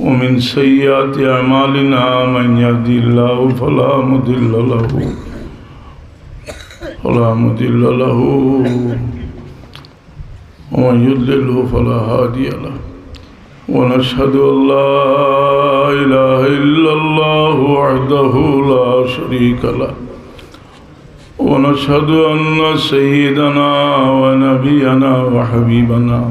ومن سيئات أعمالنا من يهدي الله فلا مضل له فلا مضل له ومن يضلله فلا هادي له ونشهد أن لا إله إلا الله وحده لا شريك له ونشهد أن سيدنا ونبينا وحبيبنا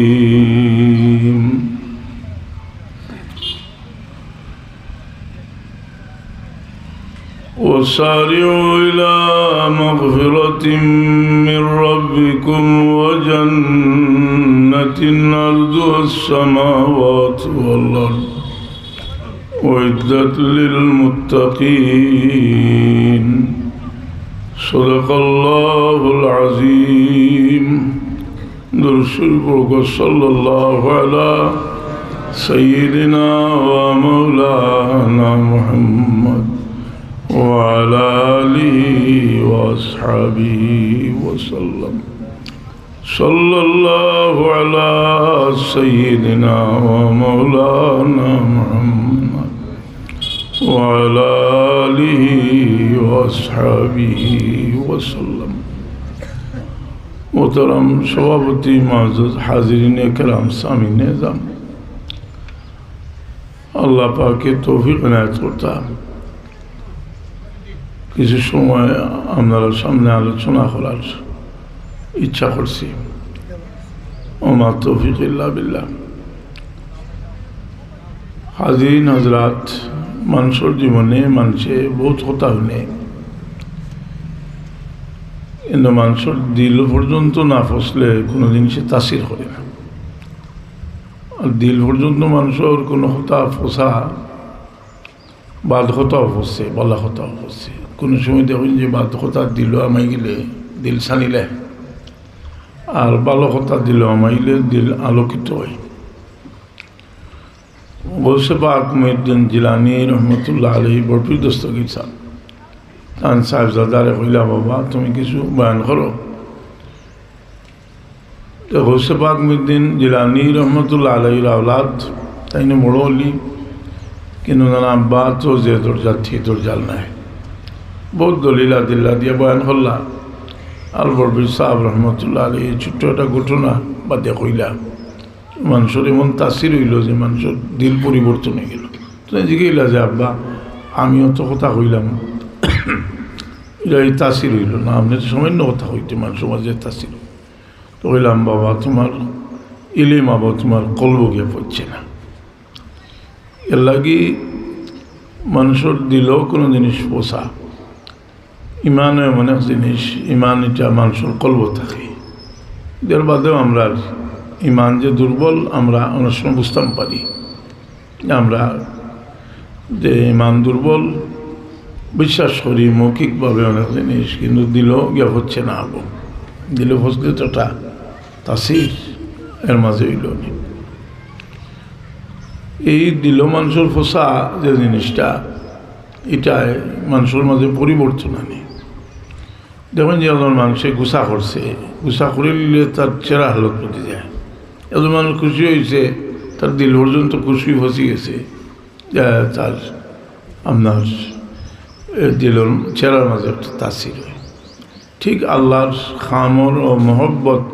وسارعوا إلى مغفرة من ربكم وجنة أرضها السماوات والأرض وعدت للمتقين. صدق الله العظيم. درشق صلى الله على سيدنا ومولانا محمد. وعلى آله وأصحابه وسلم صلى الله على سيدنا ومولانا محمد وعلى آله وأصحابه وسلم মোহতরম সভাপতি মহাজ হাজিরিন একরাম সামি নিজাম আল্লাহ পাকে তৌফিক নায়ত করতাম কিছু সময় আপনারা সামনে আলোচনা করার ইচ্ছা করছি। ওমা তৌফিক ইল্লা বিল্লাহ। হাজিরিন হজরাত মানুষের জীবনে মানুষে বহুত কথা হইনে কিন্তু মানুষের দিল পর্যন্ত না ফসলে কোনো জিনিসে তাসির করে না। আর দিল পর্যন্ত মানুষের কোনো হতা ফসা হতাও ফসছে বলা হতাও ফসছে কোনো সময় দেখুন যে বাদ হতা দিল আমাই গেলে দিল সানিলে। আর ভালো হতা দিল আমাইলে, দিল আলোকিত হয়। গৌসে পাক মহিউদ্দিন জিলানি রহমতুল্লাহ আলহী বরফি দস্তগীর সাহ। তান সাহেবজাদারে কইলা, বাবা, তুমি কিছু বয়ান করো। তো গৌসে পাক মহিউদ্দিন জিলানি রহমতুল্লাহ আলহীর আওলাদ তাই বড় কিন্তু নানা আব্বা তো যে দরজা থি দরজাল নাই। বহুত দলিলা দিল্লা দিয়ে বয়ান আর বরফির সাহেব রহমতুল্লাহ আলী ছোট্ট একটা ঘটনা বাদে কইলা মানুষের এমন তাসির হইল যে মানুষের দিল পরিবর্তন হয়ে গেল। তো জিজ্ঞাসা যে আব্বা, আমিও তো কথা কইলাম। এই তাসির হইল না, আপনি তো সামান্য কথা হইতে মানুষের মাঝে তাসির। তো কইলাম, বাবা, তোমার ইলিম আবা তোমার কলব গিয়ে পড়ছে না। এর লাগি মানুষের দিলেও কোনো জিনিস পোষা। ইমান এক জিনিস, ইমান এটা মানুষের কলব থাকে। এর বাদেও আমরা ইমান যে দুর্বল, আমরা অনেক সময় বুঝতাম পারি। আমরা যে ইমান দুর্বল, বিশ্বাস করি মৌখিকভাবে অনেক জিনিস, কিন্তু দিলেও গিয়ে হচ্ছে না আবো দিলে ফসলে তোটা তাসির। এর মাঝে হইল নি। এই দিল মানুষের ফসা যে জিনিসটা, এটাই মানুষের মাঝে পরিবর্তন আনে। দেখুন যে একজন মানুষে গুসা করছে, গুসা করিলে তার চেরা হালত পড়ে যায়। একজন মানুষ খুশি হয়েছে, তার দিল পর্যন্ত খুশি ফসি গেছে তার আপনার দিলর চেরার মাঝে একটা তাসির ঠিক আল্লাহর খামর ও মহব্বত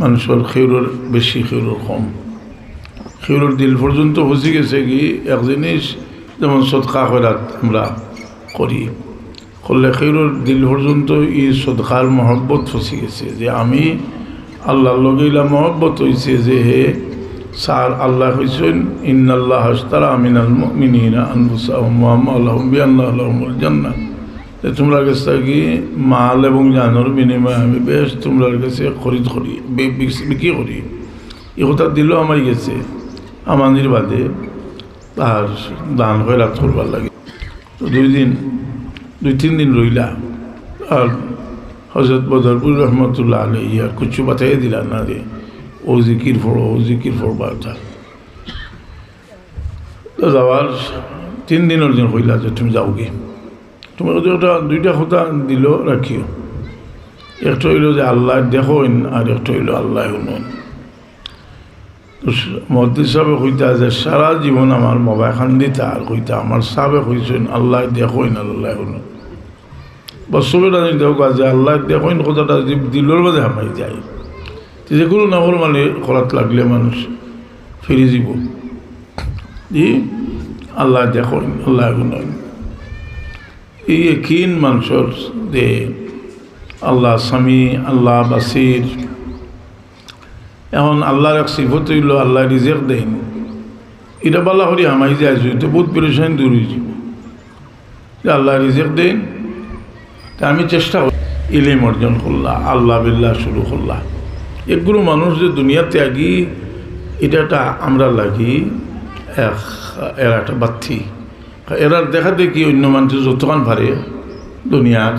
মানুষের খেউরের বেশি খেউরের কম। খেউরের দিল পর্যন্ত ফসি গেছে কি, এক জিনিস যেমন সৎকা করাত আমরা করি, করলে খেউরের দিল পর্যন্ত ই সৎকার মহব্বত ফসি গেছে, যে আমি আল্লাহর লগেইলা মহব্বত হয়েছে যে হে স্যার আল্লাহ হয়েছেন ইন্নাল্লাহ হাস্তারা মিনিনা আনবুসাহম আল্লাহ জান্নাত তোমরা কাছে কি, মাল এবং জানোর বিনিময়ে আমি বেশ তোমরা কাছে খরিদ করি বিক্রি করি। এ কথা দিলেও আমার গেছে। আমাদের বাদে তার দান রাত করবার লাগে। তো দুই দিন, দুই তিন দিন রইলা, আর হজরত বদরপুর রহমতুল্লাহ আলী ইয়ার কুচু বাতাই দিলা না রে ও জিকির ফোড়ো ও জিকির ফোড়বা ওটা তো যাওয়ার তিন দিনের দিন কইলা যে তুমি যাওগে। তুমি ওদের ওটা দুইটা কথা দিল, রাখিও। একটা হইল যে আল্লাহ দেখোন আর একটা হইল আল্লাহ শুনুন মদ্দি সাহেব কইতা যে সারা জীবন আমার মোবাইল খান দিতা, আর কইতা আমার সাবে কইছেন, আল্লাহ দেখোন আল্লাহ বছরের আনি দেখ যে, আল্লাহ দেখোন কথাটা যে দিলর বাদে হামাই যায়। যে কোনো নামর মানে খরাত লাগলে মানুষ ফিরে যাব জি আল্লাহ দেখোন আল্লাহ শুনুন এই একিন মানুষের যে আল্লাহ স্বামী, আল্লাহ বাসির এখন আল্লাহর এক সিফত হইল, আল্লাহ রিজেক দেন। এটা বাল্লা করি হামাই যায় তো বহুত পেরেশান দূর হয়ে যাব। যে আল্লাহ রিজেক দেন, তা আমি চেষ্টা করি। ইলিম অর্জন করলাম আল্লাহ বিল্লাহ শুরু করলাম এগুলো মানুষ যে দুনিয়া ত্যাগী, এটা একটা আমরা লাগি এক, এরা একটা বাত্তি। এরা দেখা দেখি অন্য মানুষ যতক্ষণ পারে দুনিয়ার।